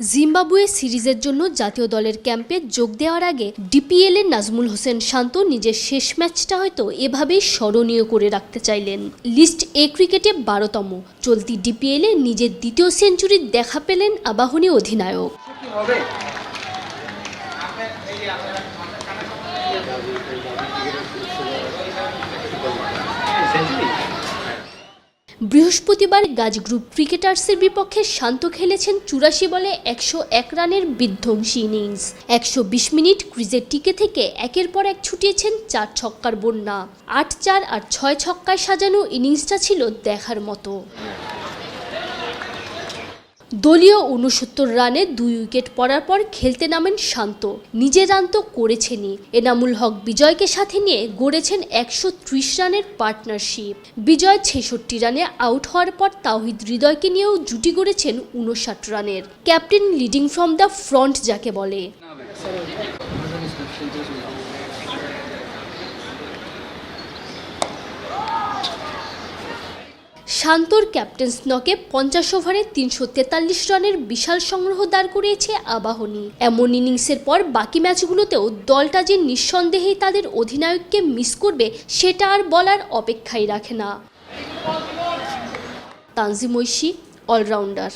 Zimbabwe সিরিজের জন্য জাতীয় দলের ক্যাম্পে যোগ দেওয়ার আগে ডিপিএল এর নাজমুল হোসেন শান্ত নিজের শেষ ম্যাচটা হয়তো এভাবেই স্মরণীয় করে রাখতে চাইলেন। লিস্ট এ ক্রিকেটে বারোতম। চলতি ডিপিএল এ নিজের দ্বিতীয় সেঞ্চুরি দেখা পেলেন আবাহনী অধিনায়ক। বৃহস্পতিবার গাজ গ্রুপ ক্রিকেটার্সের বিপক্ষে শান্ত খেলেছেন চুরাশি বলে একশো এক রানের বিধ্বংসী ইনিংস। একশো বিশ মিনিট ক্রিজের টিকে থেকে একের পর এক ছুটিয়েছেন চার ছক্কার বন্যা। আট চার আর ছয় ছক্কায় সাজানো ইনিংসটা ছিল দেখার মতো। দলীয় উনসত্তর রানে দুই উইকেট পড়ার পর খেলতে নামেন শান্ত। নিজের রান তো করেছেনই। এনামুল হক বিজয়কে সাথে নিয়ে গড়েছেন একশো ত্রিশ রানের পার্টনারশিপ। বিজয় ছেষট্টি রানে আউট হওয়ার পর তাওহিদ হৃদয়কে নিয়েও জুটি গড়েছেন উনষাট রানের। Captain leading from the front যাকে বলে। শান্তর ক্যাপ্টেন স্নকে পঞ্চাশ ওভারে তিনশো তেতাল্লিশ রানের বিশাল সংগ্রহ দাঁড় করিয়েছে আবাহনী। এমন ইনিংসের পর বাকি ম্যাচগুলোতেও দলটা যে নিঃসন্দেহে তাদের অধিনায়ককে মিস করবে, সেটা আর বলার অপেক্ষাই রাখে না। তানজিম ঐশী, অলরাউন্ডার।